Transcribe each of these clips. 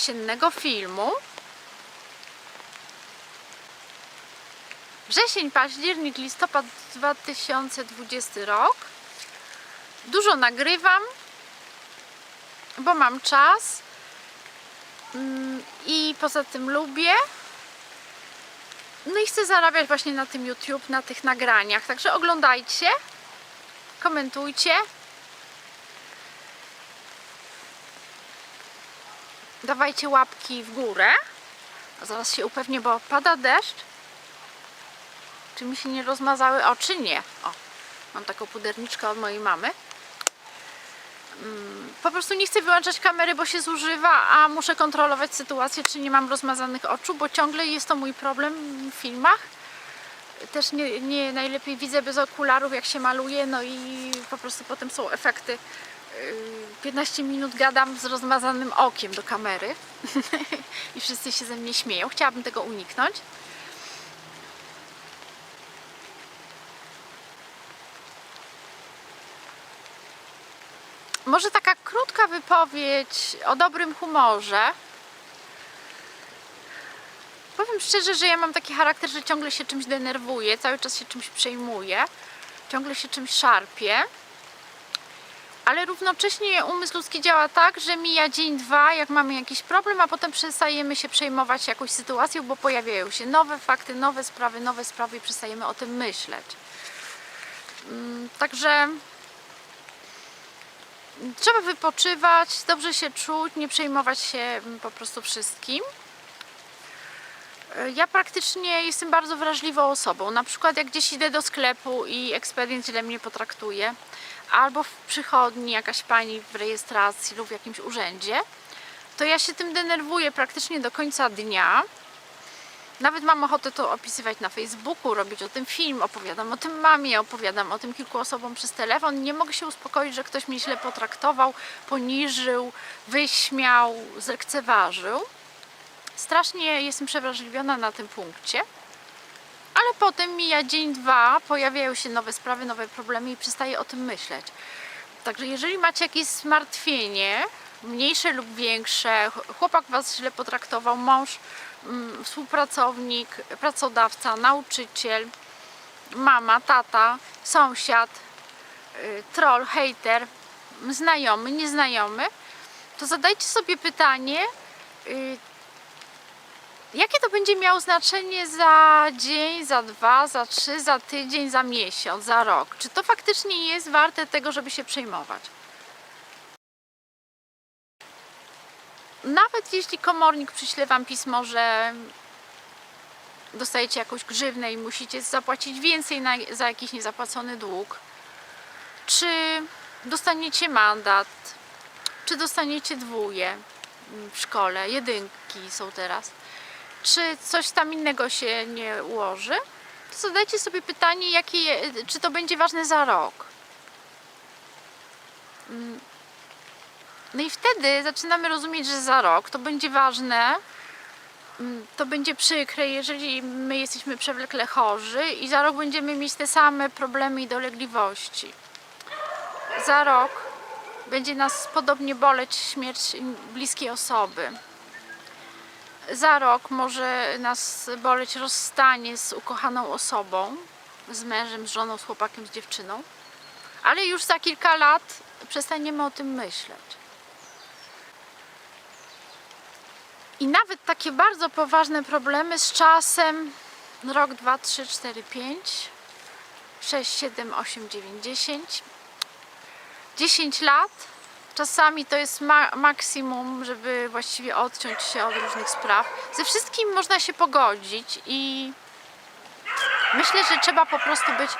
jesiennego filmu. Wrzesień, październik, listopad 2020 rok. Dużo nagrywam, bo mam czas Mm, i poza tym lubię. No i chcę zarabiać właśnie na tym YouTube, na tych nagraniach. Także oglądajcie, komentujcie. Dawajcie łapki w górę. Zaraz się upewnię, bo pada deszcz. Czy mi się nie rozmazały oczy? Nie. O, mam taką puderniczkę od mojej mamy. Mm, Po prostu nie chcę wyłączać kamery, bo się zużywa, a muszę kontrolować sytuację, czy nie mam rozmazanych oczu, bo ciągle jest to mój problem w filmach. Też nie, nie najlepiej widzę bez okularów, jak się maluje, no i po prostu potem są efekty. Yy, 15 minut gadam z rozmazanym okiem do kamery i wszyscy się ze mnie śmieją. Chciałabym tego uniknąć. Może taka krótka wypowiedź o dobrym humorze. Powiem szczerze, że ja mam taki charakter, że ciągle się czymś denerwuję, cały czas się czymś przejmuję, ciągle się czymś szarpię. Ale równocześnie umysł ludzki działa tak, że mija dzień, dwa, jak mamy jakiś problem, a potem przestajemy się przejmować jakąś sytuacją, bo pojawiają się nowe fakty, nowe sprawy, nowe sprawy i przestajemy o tym myśleć. Mm, Także trzeba wypoczywać, dobrze się czuć, nie przejmować się mm, po prostu wszystkim. Ja praktycznie jestem bardzo wrażliwą osobą. Na przykład jak gdzieś idę do sklepu i ekspedient źle mnie potraktuje, albo w przychodni jakaś pani w rejestracji lub w jakimś urzędzie, to ja się tym denerwuję praktycznie do końca dnia. Nawet mam ochotę to opisywać na Facebooku, robić o tym film, opowiadam o tym mamie, opowiadam o tym kilku osobom przez telefon. Nie mogę się uspokoić, że ktoś mnie źle potraktował, poniżył, wyśmiał, zlekceważył. Strasznie jestem przewrażliwiona na tym punkcie. Ale potem mija dzień, dwa, pojawiają się nowe sprawy, nowe problemy i przestaję o tym myśleć. Także jeżeli macie jakieś zmartwienie, mniejsze lub większe, ch- chłopak was źle potraktował, mąż, mm, współpracownik, pracodawca, nauczyciel, mama, tata, sąsiad, y, troll, hater, znajomy, nieznajomy, to zadajcie sobie pytanie, y, jakie to będzie miało znaczenie za dzień, za dwa, za trzy, za tydzień, za miesiąc, za rok. Czy to faktycznie jest warte tego, żeby się przejmować? Nawet jeśli komornik przyśle Wam pismo, że dostajecie jakąś grzywnę i musicie zapłacić więcej na, za jakiś niezapłacony dług, czy dostaniecie mandat, czy dostaniecie dwóje w szkole, jedynki są teraz, czy coś tam innego się nie ułoży, to zadajcie sobie pytanie, jakie, czy to będzie ważne za rok. Mm. No i wtedy zaczynamy rozumieć, że za rok to będzie ważne, mm, to będzie przykre, jeżeli my jesteśmy przewlekle chorzy i za rok będziemy mieć te same problemy i dolegliwości. Za rok będzie nas podobnie boleć śmierć bliskiej osoby. Za rok może nas boleć rozstanie z ukochaną osobą, z mężem, z żoną, z chłopakiem, z dziewczyną, ale już za kilka lat przestaniemy o tym myśleć. I nawet takie bardzo poważne problemy z czasem rok, dwa, trzy, cztery, pięć, sześć, siedem, osiem, dziewięć, dziesięć, dziesięć lat czasami to jest ma- maksimum, żeby właściwie odciąć się od różnych spraw. Ze wszystkim można się pogodzić i myślę, że trzeba po prostu być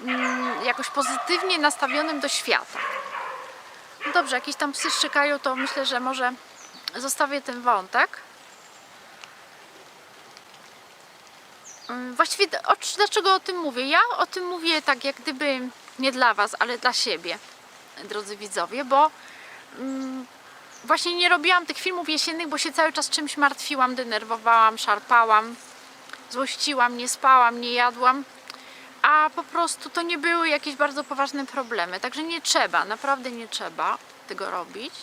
mm, jakoś pozytywnie nastawionym do świata. No dobrze, jakieś tam psy szczekają, to myślę, że może zostawię ten wątek. Mm, Właściwie o, dlaczego o tym mówię? Ja o tym mówię tak jak gdyby nie dla Was, ale dla siebie, drodzy widzowie, bo właśnie nie robiłam tych filmów jesiennych, bo się cały czas czymś martwiłam, denerwowałam, szarpałam, złościłam, nie spałam, nie jadłam, a po prostu to nie były jakieś bardzo poważne problemy. Także nie trzeba, naprawdę nie trzeba tego robić.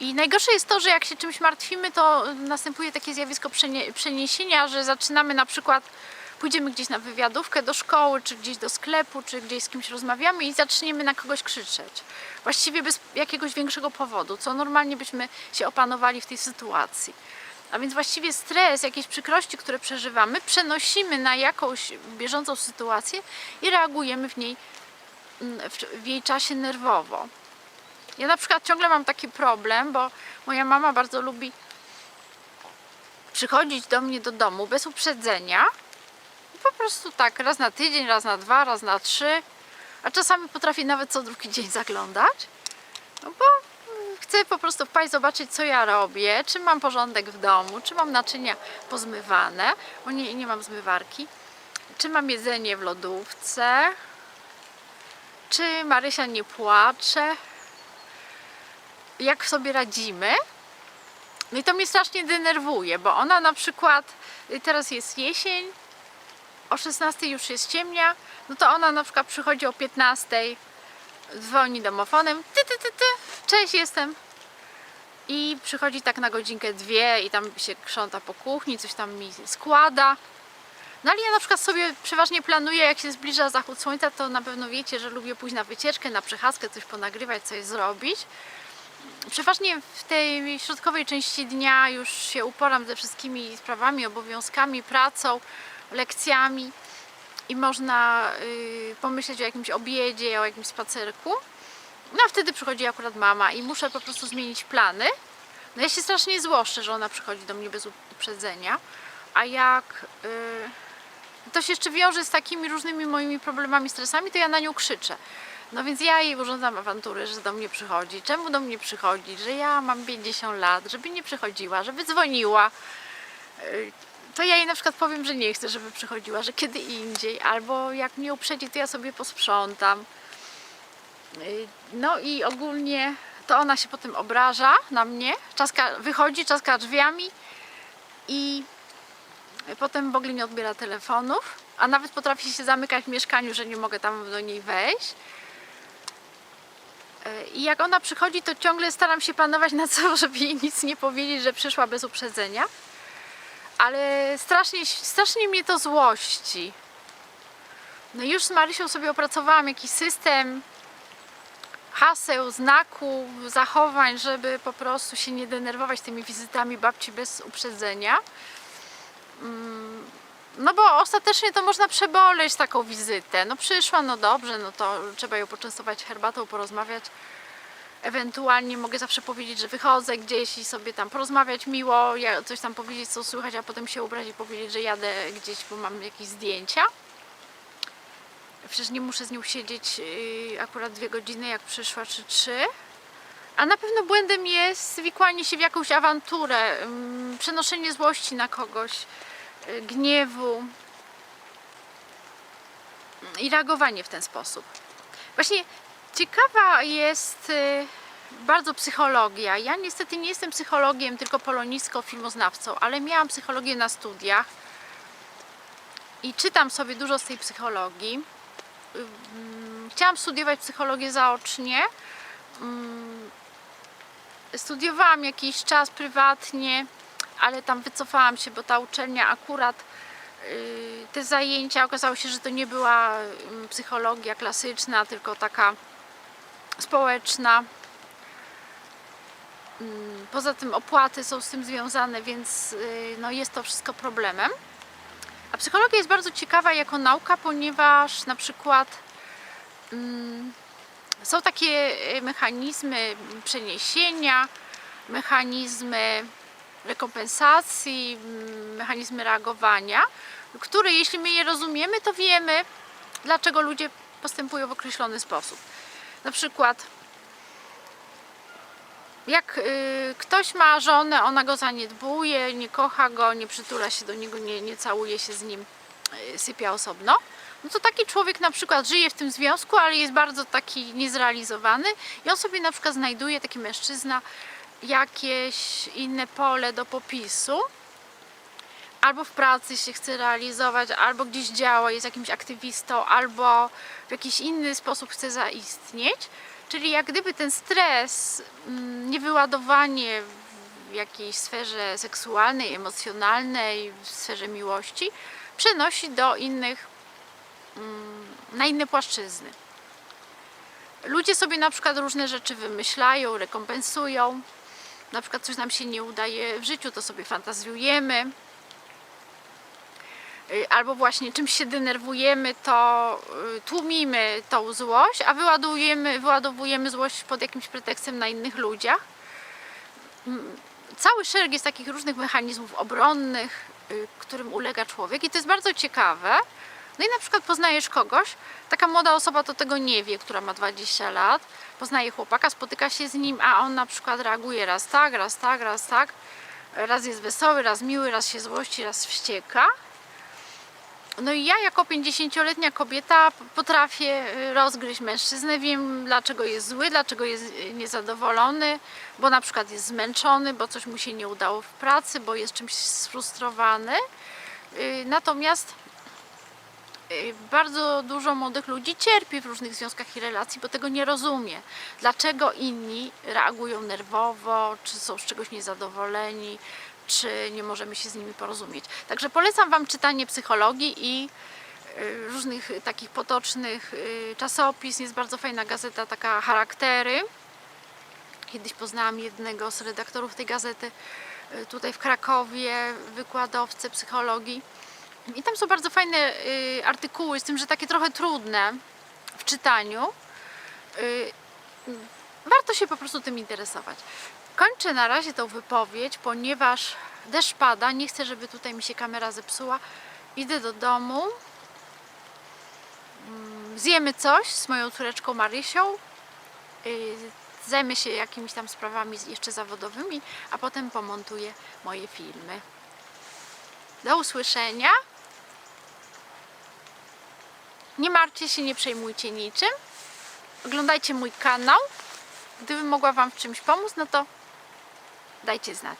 I najgorsze jest to, że jak się czymś martwimy, to następuje takie zjawisko przenie- przeniesienia, że zaczynamy na przykład, pójdziemy gdzieś na wywiadówkę do szkoły, czy gdzieś do sklepu, czy gdzieś z kimś rozmawiamy i zaczniemy na kogoś krzyczeć. Właściwie bez jakiegoś większego powodu, co normalnie byśmy się opanowali w tej sytuacji. A więc właściwie stres, jakieś przykrości, które przeżywamy, przenosimy na jakąś bieżącą sytuację i reagujemy w niej mm, w, w jej czasie nerwowo. Ja na przykład ciągle mam taki problem, bo moja mama bardzo lubi przychodzić do mnie do domu bez uprzedzenia. Po prostu tak, raz na tydzień, raz na dwa, raz na trzy, a czasami potrafi nawet co drugi dzień zaglądać. No bo mm, chcę po prostu wpaść, zobaczyć co ja robię, czy mam porządek w domu, czy mam naczynia pozmywane, bo nie, nie mam zmywarki, czy mam jedzenie w lodówce, czy Marysia nie płacze, jak sobie radzimy. No i to mnie strasznie denerwuje, bo ona na przykład, y, teraz jest jesień, o 16 już jest ciemnia, no to ona na przykład przychodzi o 15, dzwoni domofonem, ty, ty, ty, ty, cześć jestem. I przychodzi tak na godzinkę, dwie i tam się krząta po kuchni, coś tam mi składa. No ale ja na przykład sobie przeważnie planuję, jak się zbliża zachód słońca, to na pewno wiecie, że lubię pójść na wycieczkę, na przechadzkę, coś ponagrywać, coś zrobić. Przeważnie w tej środkowej części dnia już się uporam ze wszystkimi sprawami, obowiązkami, pracą, lekcjami i można y, pomyśleć o jakimś obiedzie, o jakimś spacerku. No a wtedy przychodzi akurat mama i muszę po prostu zmienić plany. No ja się strasznie złoszczę, że ona przychodzi do mnie bez uprzedzenia, a jak y, to się jeszcze wiąże z takimi różnymi moimi problemami, stresami, to ja na nią krzyczę. No więc ja jej urządzam awantury, że do mnie przychodzi. Czemu do mnie przychodzi? Że ja mam 50 lat, żeby nie przychodziła, żeby dzwoniła. Yy, To ja jej na przykład powiem, że nie chcę, żeby przychodziła, że kiedy indziej, albo jak mnie uprzedzi, to ja sobie posprzątam. Yy, No i ogólnie to ona się potem obraża na mnie, czaska, wychodzi, czaska drzwiami i potem w ogóle nie odbiera telefonów, a nawet potrafi się zamykać w mieszkaniu, że nie mogę tam do niej wejść. E, I jak ona przychodzi, to ciągle staram się panować na co, żeby jej nic nie powiedzieć, że przyszła bez uprzedzenia. Ale strasznie, strasznie mnie to złości. No już z Marysią sobie opracowałam jakiś system haseł, znaków, zachowań, żeby po prostu się nie denerwować tymi wizytami babci bez uprzedzenia. No bo ostatecznie to można przeboleć taką wizytę. No przyszła, no dobrze, no to trzeba ją poczęstować herbatą, porozmawiać. Ewentualnie mogę zawsze powiedzieć, że wychodzę gdzieś i sobie tam porozmawiać miło, coś tam powiedzieć, co słychać, a potem się ubrać i powiedzieć, że jadę gdzieś, bo mam jakieś zdjęcia. Przecież nie muszę z nią siedzieć yy, akurat dwie godziny, jak przyszła, czy trzy. A na pewno błędem jest wikłanie się w jakąś awanturę, ym, przenoszenie złości na kogoś, y, gniewu i reagowanie w ten sposób. Właśnie ciekawa jest y, bardzo psychologia. Ja niestety nie jestem psychologiem, tylko polonistką, filmoznawcą, ale miałam psychologię na studiach i czytam sobie dużo z tej psychologii. Ym, Chciałam studiować psychologię zaocznie. Ym, Studiowałam jakiś czas prywatnie, ale tam wycofałam się, bo ta uczelnia akurat y, te zajęcia okazało się, że to nie była ym, psychologia klasyczna, tylko taka społeczna. Ym, Poza tym opłaty są z tym związane, więc y, no, jest to wszystko problemem. A psychologia jest bardzo ciekawa jako nauka, ponieważ na przykład ym, są takie y, mechanizmy przeniesienia, mechanizmy rekompensacji, mm, mechanizmy reagowania, które jeśli my je rozumiemy, to wiemy, dlaczego ludzie postępują w określony sposób. Na przykład, jak y, ktoś ma żonę, ona go zaniedbuje, nie kocha go, nie przytula się do niego, nie, nie całuje się z nim, y, sypia osobno, no to taki człowiek na przykład żyje w tym związku, ale jest bardzo taki niezrealizowany i on sobie na przykład znajduje, taki mężczyzna, jakieś inne pole do popisu, albo w pracy się chce realizować, albo gdzieś działa, jest jakimś aktywistą, albo w jakiś inny sposób chce zaistnieć. Czyli jak gdyby ten stres, mm, niewyładowanie w jakiejś sferze seksualnej, emocjonalnej, w sferze miłości, przenosi do innych, mm, na inne płaszczyzny. Ludzie sobie na przykład różne rzeczy wymyślają, rekompensują. Na przykład coś nam się nie udaje w życiu, to sobie fantazjujemy. Y, Albo właśnie czymś się denerwujemy, to y, tłumimy tą złość, a wyładujemy, wyładowujemy złość pod jakimś pretekstem na innych ludziach. Mm, Cały szereg jest takich różnych mechanizmów obronnych, y, którym ulega człowiek i to jest bardzo ciekawe. No i na przykład poznajesz kogoś, taka młoda osoba to tego nie wie, która ma 20 lat, poznaje chłopaka, spotyka się z nim, a on na przykład reaguje raz tak, raz tak, raz tak, raz jest wesoły, raz miły, raz się złości, raz wścieka. No i ja jako 50-letnia kobieta potrafię y, rozgryźć mężczyznę, wiem dlaczego jest zły, dlaczego jest y, niezadowolony, bo na przykład jest zmęczony, bo coś mu się nie udało w pracy, bo jest czymś sfrustrowany. Y, Natomiast bardzo dużo młodych ludzi cierpi w różnych związkach i relacji, bo tego nie rozumie. Dlaczego inni reagują nerwowo, czy są z czegoś niezadowoleni, czy nie możemy się z nimi porozumieć. Także polecam Wam czytanie psychologii i y, różnych takich potocznych y, czasopis. Jest bardzo fajna gazeta, taka charaktery. Kiedyś poznałam jednego z redaktorów tej gazety y, tutaj w Krakowie, wykładowcę psychologii. I tam są bardzo fajne artykuły, z tym, że takie trochę trudne w czytaniu. Warto się po prostu tym interesować. Kończę na razie tą wypowiedź, ponieważ deszcz pada. Nie chcę, żeby tutaj mi się kamera zepsuła. Idę do domu. Mm, Zjemy coś z moją córeczką Marysią. Y, Zajmę się jakimiś tam sprawami jeszcze zawodowymi, a potem pomontuję moje filmy. Do usłyszenia. Nie martwcie się, nie przejmujcie niczym. Oglądajcie mój kanał. Gdybym mogła Wam w czymś pomóc, no to dajcie znać.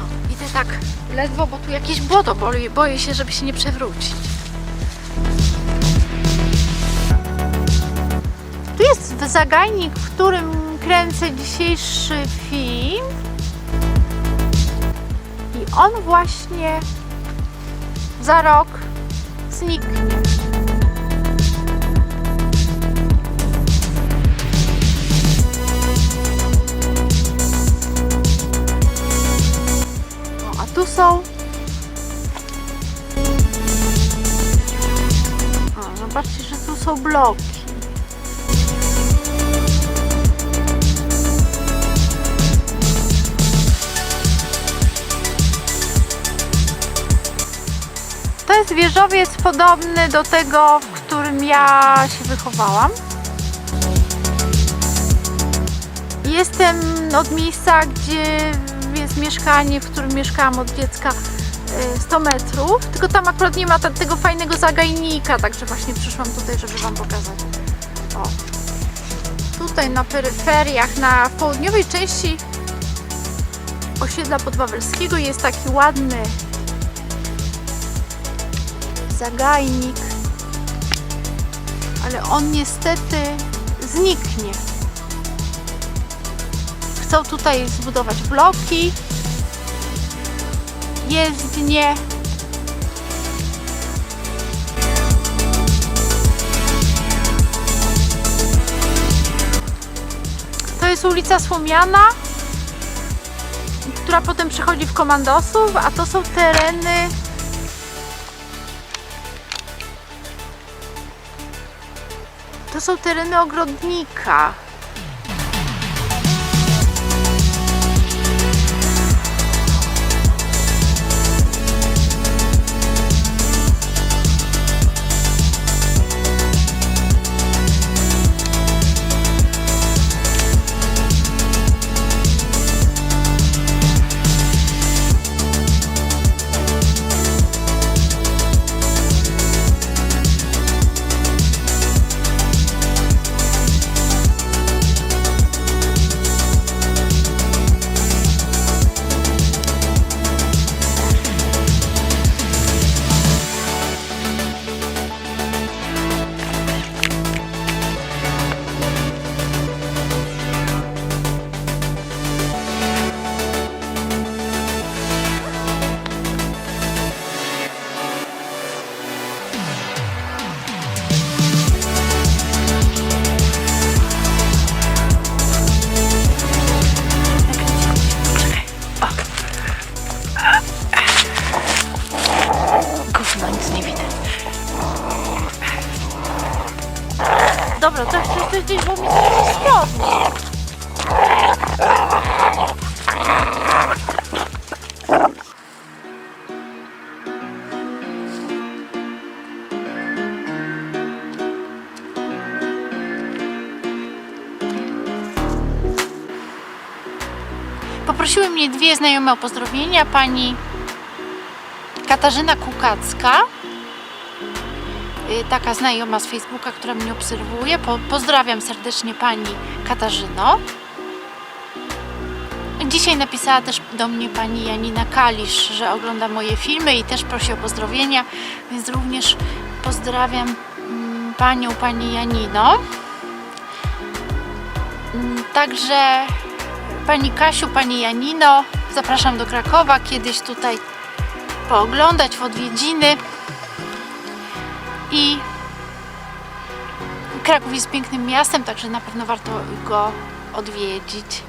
O, tak ledwo, bo tu jakieś błoto, boję, boję się, żeby się nie przewrócić. Zagajnik, w którym kręcę dzisiejszy film. I on właśnie za rok zniknie. O, a tu są. Zobaczcie, że tu są bloki. Jest wieżowiec podobny do tego, w którym ja się wychowałam. Jestem od miejsca, gdzie jest mieszkanie, w którym mieszkałam od dziecka y, 100 metrów, tylko tam akurat nie ma tego fajnego zagajnika, także właśnie przyszłam tutaj, żeby Wam pokazać. O. Tutaj na peryferiach, na południowej części osiedla podwawelskiego jest taki ładny zagajnik, ale on niestety zniknie. Chcą tutaj zbudować bloki, jezdnie. To jest ulica Słomiana, która potem przechodzi w Komandosów, a to są tereny To są tereny ogrodnika. Mnie dwie znajome pozdrowienia. Pani Katarzyna Kukacka, y, taka znajoma z Facebooka, która mnie obserwuje. Po, pozdrawiam serdecznie Pani Katarzyno. Dzisiaj napisała też do mnie Pani Janina Kalisz, że ogląda moje filmy i też prosi o pozdrowienia, więc również pozdrawiam mm, Panią, Pani Janino. Mm, Także Pani Kasiu, Pani Janino, zapraszam do Krakowa kiedyś tutaj pooglądać w odwiedziny. I Kraków jest pięknym miastem, także na pewno warto go odwiedzić.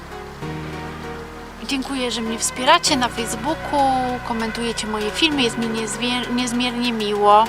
Dziękuję, że mnie wspieracie na Facebooku, komentujecie moje filmy, jest mi niezmiernie miło.